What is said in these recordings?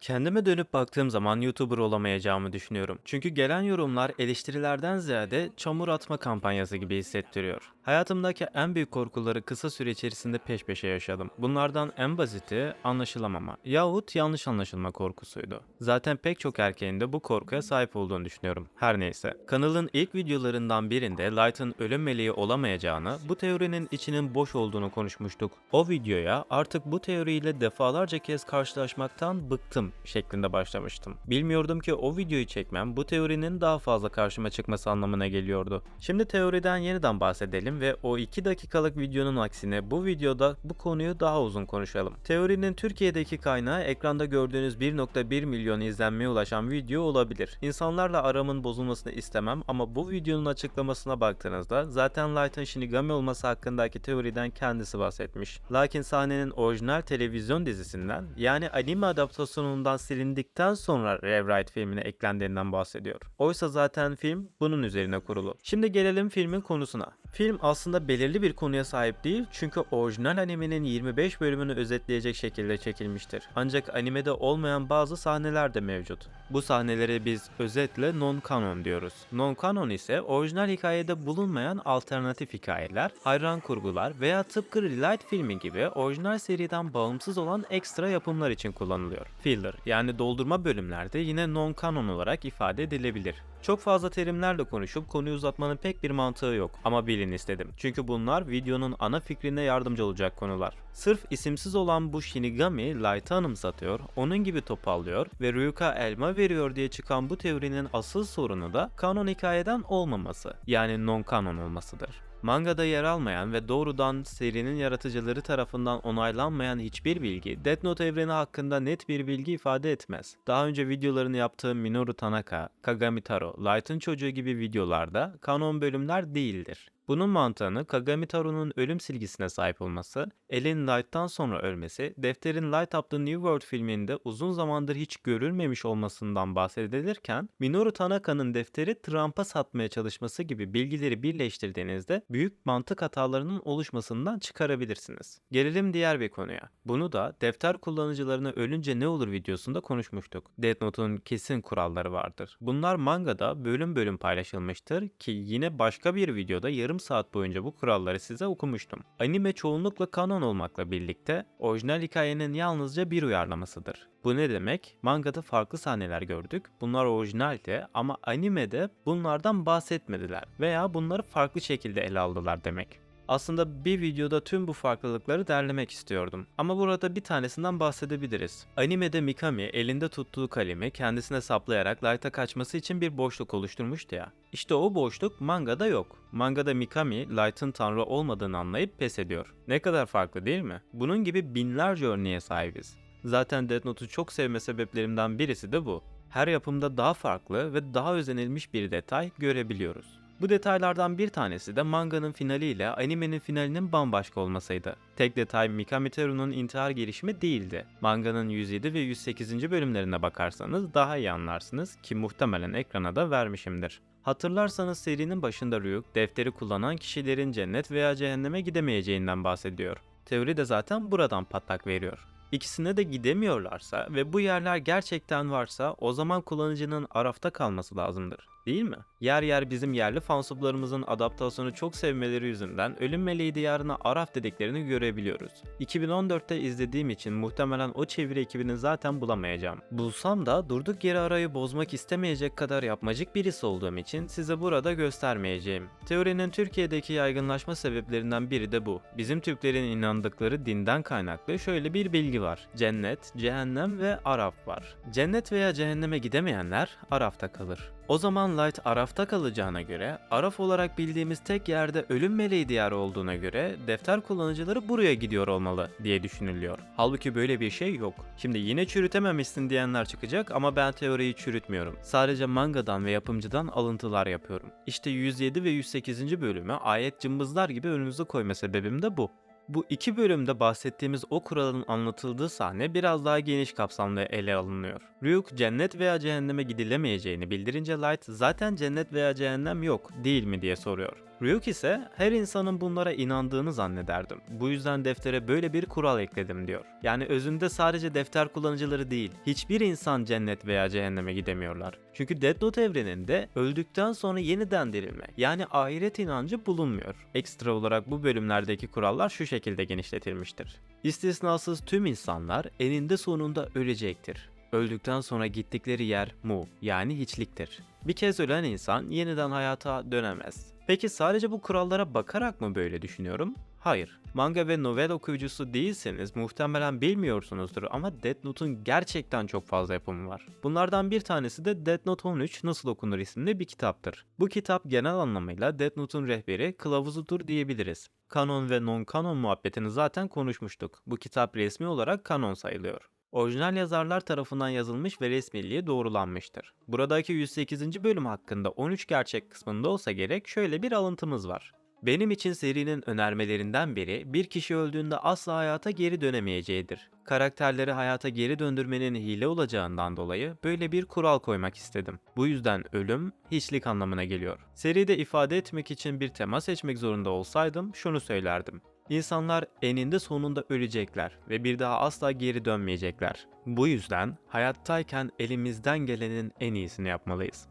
Kendime dönüp baktığım zaman YouTuber olamayacağımı düşünüyorum. Çünkü gelen yorumlar eleştirilerden ziyade çamur atma kampanyası gibi hissettiriyor. Hayatımdaki en büyük korkuları kısa süre içerisinde peş peşe yaşadım. Bunlardan en basiti anlaşılamama yahut yanlış anlaşılma korkusuydu. Zaten pek çok erkeğin de bu korkuya sahip olduğunu düşünüyorum. Her neyse. Kanalın ilk videolarından birinde Light'ın ölüm meleği olamayacağını, bu teorinin içinin boş olduğunu konuşmuştuk. O videoya artık bu teoriyle defalarca kez karşılaşmaktan bıktım şeklinde başlamıştım. Bilmiyordum ki o videoyu çekmem bu teorinin daha fazla karşıma çıkması anlamına geliyordu. Şimdi teoriden yeniden bahsedelim ve o 2 dakikalık videonun aksine bu videoda bu konuyu daha uzun konuşalım. Teorinin Türkiye'deki kaynağı ekranda gördüğünüz 1.1 milyon izlenmeye ulaşan video olabilir. İnsanlarla aramın bozulmasını istemem ama bu videonun açıklamasına baktığınızda zaten Light'ın Shinigami olması hakkındaki teoriden kendisi bahsetmiş. Lakin sahnenin orijinal televizyon dizisinden yani anime adaptasyonundan silindikten sonra Rewrite filmine eklendiğinden bahsediyor. Oysa zaten film bunun üzerine kurulu. Şimdi gelelim filmin konusuna. Film aslında belirli bir konuya sahip değil çünkü orijinal animenin 25 bölümünü özetleyecek şekilde çekilmiştir. Ancak animede olmayan bazı sahneler de mevcut. Bu sahneleri biz özetle non-canon diyoruz. Non-canon ise orijinal hikayede bulunmayan alternatif hikayeler, hayran kurgular veya tıpkı Relight filmi gibi orijinal seriden bağımsız olan ekstra yapımlar için kullanılıyor. Filler yani doldurma bölümlerde yine non-canon olarak ifade edilebilir. Çok fazla terimlerle konuşup konuyu uzatmanın pek bir mantığı yok ama bilin istedim. Çünkü bunlar videonun ana fikrine yardımcı olacak konular. Sırf isimsiz olan bu Shinigami Light'ı anımsatıyor, onun gibi topallıyor ve Ryuka elma veriyor diye çıkan bu teorinin asıl sorunu da kanon hikayeden olmaması yani non-canon olmasıdır. Mangada yer almayan ve doğrudan serinin yaratıcıları tarafından onaylanmayan hiçbir bilgi Death Note evreni hakkında net bir bilgi ifade etmez. Daha önce videolarını yaptığım Minoru Tanaka, Kagami Taro, Light'ın çocuğu gibi videolarda kanon bölümler değildir. Bunun mantığını Kagami Taro'nun ölüm silgisine sahip olması, Ellen Light'tan sonra ölmesi, defterin Light Up the New World filminde uzun zamandır hiç görülmemiş olmasından bahsedilirken, Minoru Tanaka'nın defteri Trump'a satmaya çalışması gibi bilgileri birleştirdiğinizde büyük mantık hatalarının oluşmasından çıkarabilirsiniz. Gelelim diğer bir konuya. Bunu da defter kullanıcılarına ölünce ne olur videosunda konuşmuştuk. Death Note'un kesin kuralları vardır. Bunlar mangada bölüm bölüm paylaşılmıştır ki yine başka bir videoda yarım saat boyunca bu kuralları size okumuştum. Anime çoğunlukla kanon olmakla birlikte orijinal hikayenin yalnızca bir uyarlamasıdır. Bu ne demek? Mangada farklı sahneler gördük. Bunlar orijinaldi ama animede bunlardan bahsetmediler veya bunları farklı şekilde ele aldılar demek. Aslında bir videoda tüm bu farklılıkları derlemek istiyordum. Ama burada bir tanesinden bahsedebiliriz. Animede Mikami elinde tuttuğu kalemi kendisine saplayarak Light'a kaçması için bir boşluk oluşturmuştu ya. İşte o boşluk mangada yok. Mangada Mikami Light'ın tanrı olmadığını anlayıp pes ediyor. Ne kadar farklı değil mi? Bunun gibi binlerce örneğe sahibiz. Zaten Death Note'u çok sevme sebeplerimden birisi de bu. Her yapımda daha farklı ve daha özenilmiş bir detay görebiliyoruz. Bu detaylardan bir tanesi de manganın finaliyle animenin finalinin bambaşka olmasıydı. Tek detay Mikami Teru'nun intihar girişimi değildi. Manganın 107 ve 108. bölümlerine bakarsanız daha iyi anlarsınız ki muhtemelen ekrana da vermişimdir. Hatırlarsanız serinin başında Ryuk, defteri kullanan kişilerin cennet veya cehenneme gidemeyeceğinden bahsediyor. Teori de zaten buradan patlak veriyor. İkisine de gidemiyorlarsa ve bu yerler gerçekten varsa o zaman kullanıcının arafta kalması lazımdır. Değil mi? Yer yer bizim yerli fansublarımızın adaptasyonu çok sevmeleri yüzünden Ölüm Meleği Diyarı'na Araf dediklerini görebiliyoruz. 2014'te izlediğim için muhtemelen o çeviri ekibini zaten bulamayacağım. Bulsam da durduk yere arayı bozmak istemeyecek kadar yapmacık birisi olduğum için size burada göstermeyeceğim. Teorinin Türkiye'deki yaygınlaşma sebeplerinden biri de bu. Bizim Türklerin inandıkları dinden kaynaklı şöyle bir bilgi var. Cennet, cehennem ve Araf var. Cennet veya cehenneme gidemeyenler Araf'ta kalır. O zaman Light Araf'ta kalacağına göre, Araf olarak bildiğimiz tek yerde ölüm meleği diyarı olduğuna göre defter kullanıcıları buraya gidiyor olmalı diye düşünülüyor. Halbuki böyle bir şey yok. Şimdi yine çürütememişsin diyenler çıkacak ama ben teoriyi çürütmüyorum. Sadece mangadan ve yapımcıdan alıntılar yapıyorum. İşte 107 ve 108. bölümü ayet cımbızlar gibi önümüze koyma sebebim de bu. Bu iki bölümde bahsettiğimiz o kuralın anlatıldığı sahne biraz daha geniş kapsamlı ele alınıyor. Ryuk cennet veya cehenneme gidilemeyeceğini bildirince Light zaten cennet veya cehennem yok değil mi diye soruyor. Ryuk ise her insanın bunlara inandığını zannederdim. Bu yüzden deftere böyle bir kural ekledim diyor. Yani özünde sadece defter kullanıcıları değil, hiçbir insan cennet veya cehenneme gidemiyorlar. Çünkü Death Note evreninde öldükten sonra yeniden dirilme yani ahiret inancı bulunmuyor. Ekstra olarak bu bölümlerdeki kurallar şu şekilde genişletilmiştir. İstisnasız tüm insanlar eninde sonunda ölecektir. Öldükten sonra gittikleri yer mu yani hiçliktir. Bir kez ölen insan yeniden hayata dönemez. Peki sadece bu kurallara bakarak mı böyle düşünüyorum? Hayır. Manga ve novel okuyucusu değilseniz muhtemelen bilmiyorsunuzdur ama Death Note'un gerçekten çok fazla yapımı var. Bunlardan bir tanesi de Death Note 13 Nasıl Okunur isimli bir kitaptır. Bu kitap genel anlamıyla Death Note'un rehberi, kılavuzudur diyebiliriz. Kanon ve non-kanon muhabbetini zaten konuşmuştuk. Bu kitap resmi olarak kanon sayılıyor. Orijinal yazarlar tarafından yazılmış ve resmiliği doğrulanmıştır. Buradaki 108. bölüm hakkında 13 gerçek kısmında olsa gerek şöyle bir alıntımız var. Benim için serinin önermelerinden biri bir kişi öldüğünde asla hayata geri dönemeyeceğidir. Karakterleri hayata geri döndürmenin hile olacağından dolayı böyle bir kural koymak istedim. Bu yüzden ölüm hiçlik anlamına geliyor. Seride ifade etmek için bir tema seçmek zorunda olsaydım şunu söylerdim. İnsanlar eninde sonunda ölecekler ve bir daha asla geri dönmeyecekler. Bu yüzden hayattayken elimizden gelenin en iyisini yapmalıyız.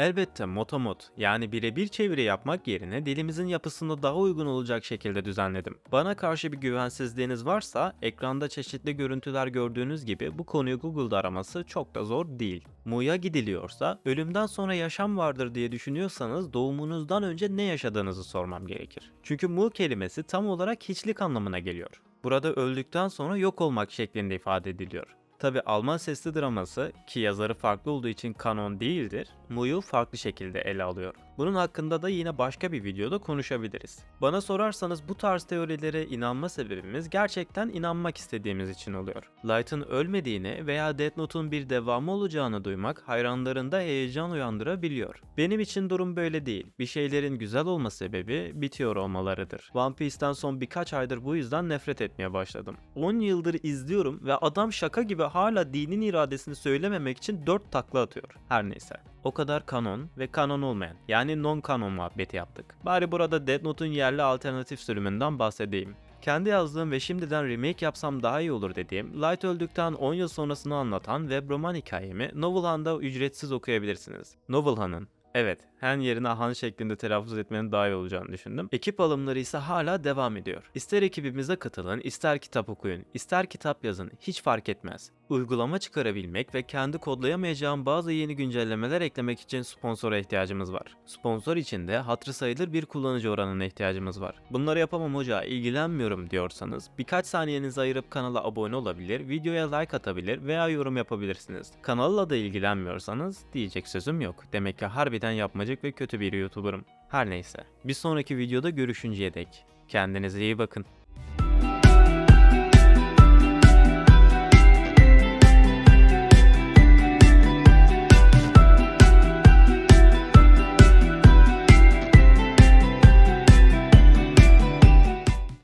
Elbette motomot yani birebir çeviri yapmak yerine dilimizin yapısında daha uygun olacak şekilde düzenledim. Bana karşı bir güvensizliğiniz varsa ekranda çeşitli görüntüler gördüğünüz gibi bu konuyu Google'da araması çok da zor değil. Mu'ya gidiliyorsa ölümden sonra yaşam vardır diye düşünüyorsanız doğumunuzdan önce ne yaşadığınızı sormam gerekir. Çünkü Mu kelimesi tam olarak hiçlik anlamına geliyor. Burada öldükten sonra yok olmak şeklinde ifade ediliyor. Tabi Alman sesli draması ki yazarı farklı olduğu için kanon değildir, Mu'yu farklı şekilde ele alıyor. Bunun hakkında da yine başka bir videoda konuşabiliriz. Bana sorarsanız bu tarz teorilere inanma sebebimiz gerçekten inanmak istediğimiz için oluyor. Light'ın ölmediğini veya Death Note'un bir devamı olacağını duymak hayranlarında heyecan uyandırabiliyor. Benim için durum böyle değil. Bir şeylerin güzel olma sebebi bitiyor olmalarıdır. One Piece'ten son birkaç aydır bu yüzden nefret etmeye başladım. 10 yıldır izliyorum ve adam şaka gibi hala dinin iradesini söylememek için 4 takla atıyor. Her neyse. O kadar kanon ve kanon olmayan yani non-kanon muhabbeti yaptık. Bari burada Death Note'un yerli alternatif sürümünden bahsedeyim. Kendi yazdığım ve şimdiden remake yapsam daha iyi olur dediğim Light öldükten 10 yıl sonrasını anlatan web roman hikayemi Novelhan'da ücretsiz okuyabilirsiniz. Novelhan'ın Evet, Han yerine Han şeklinde telaffuz etmenin daha iyi olacağını düşündüm. Ekip alımları ise hala devam ediyor. İster ekibimize katılın, ister kitap okuyun, ister kitap yazın, hiç fark etmez. Uygulama çıkarabilmek ve kendi kodlayamayacağım bazı yeni güncellemeler eklemek için sponsora ihtiyacımız var. Sponsor için de hatırı sayılır bir kullanıcı oranına ihtiyacımız var. Bunları yapamam hoca, ilgilenmiyorum diyorsanız birkaç saniyenizi ayırıp kanala abone olabilir, videoya like atabilir veya yorum yapabilirsiniz. Kanalla da ilgilenmiyorsanız diyecek sözüm yok. Demek ki harbiden yapmacık ve kötü bir YouTuber'ım. Her neyse. Bir sonraki videoda görüşünceye dek. Kendinize iyi bakın.